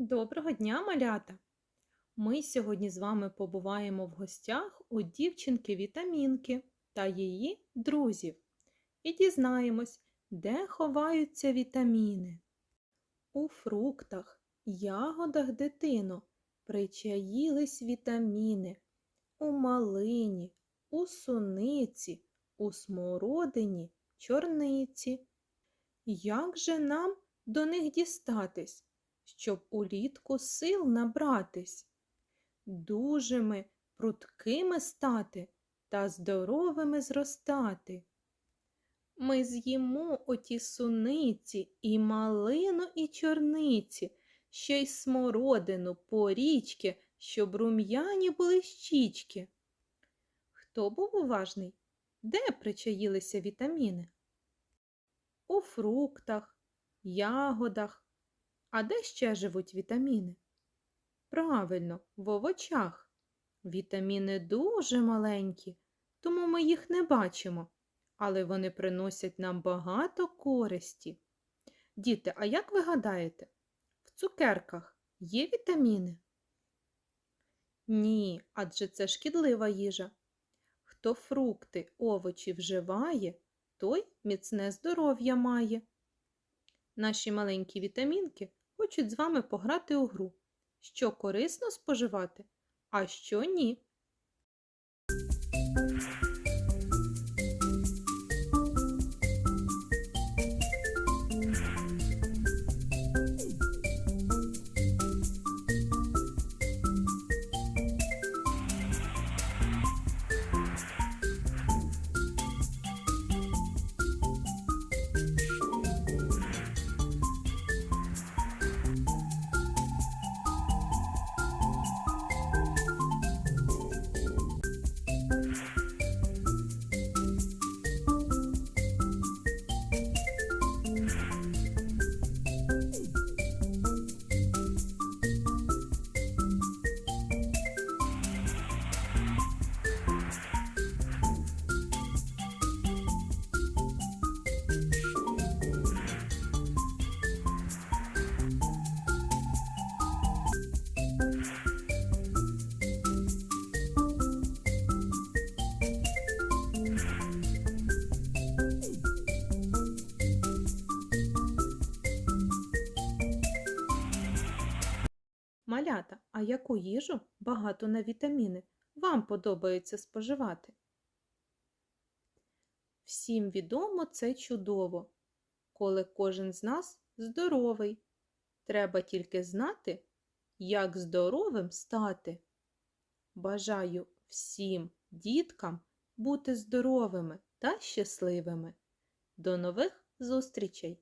Доброго дня, малята! Ми сьогодні з вами побуваємо в гостях у дівчинки Вітамінки та її друзів і дізнаємось, де ховаються вітаміни. У фруктах, ягодах дитино причаїлись вітаміни у малині, у суниці, у смородині, чорниці. Як же нам до них дістатись? Щоб улітку сил набратись, дужими, пруткими стати та здоровими зростати. Ми з'їмо оті суниці і малину, і чорниці, ще й смородину порічки, щоб рум'яні були щічки. Хто був уважний? Де причаїлися вітаміни? У фруктах, ягодах, а де ще живуть вітаміни? Правильно, в овочах. Вітаміни дуже маленькі, тому ми їх не бачимо, але вони приносять нам багато користі. Діти, а як ви гадаєте, в цукерках є вітаміни? Ні, адже це шкідлива їжа. Хто фрукти, овочі вживає, той міцне здоров'я має. Наші маленькі вітамінки хочуть з вами пограти у гру, що корисно споживати, а що ні. Малята, а яку їжу багато на вітаміни вам подобається споживати? Всім відомо це чудово, коли кожен з нас здоровий. Треба тільки знати, як здоровим стати. Бажаю всім діткам бути здоровими та щасливими. До нових зустрічей!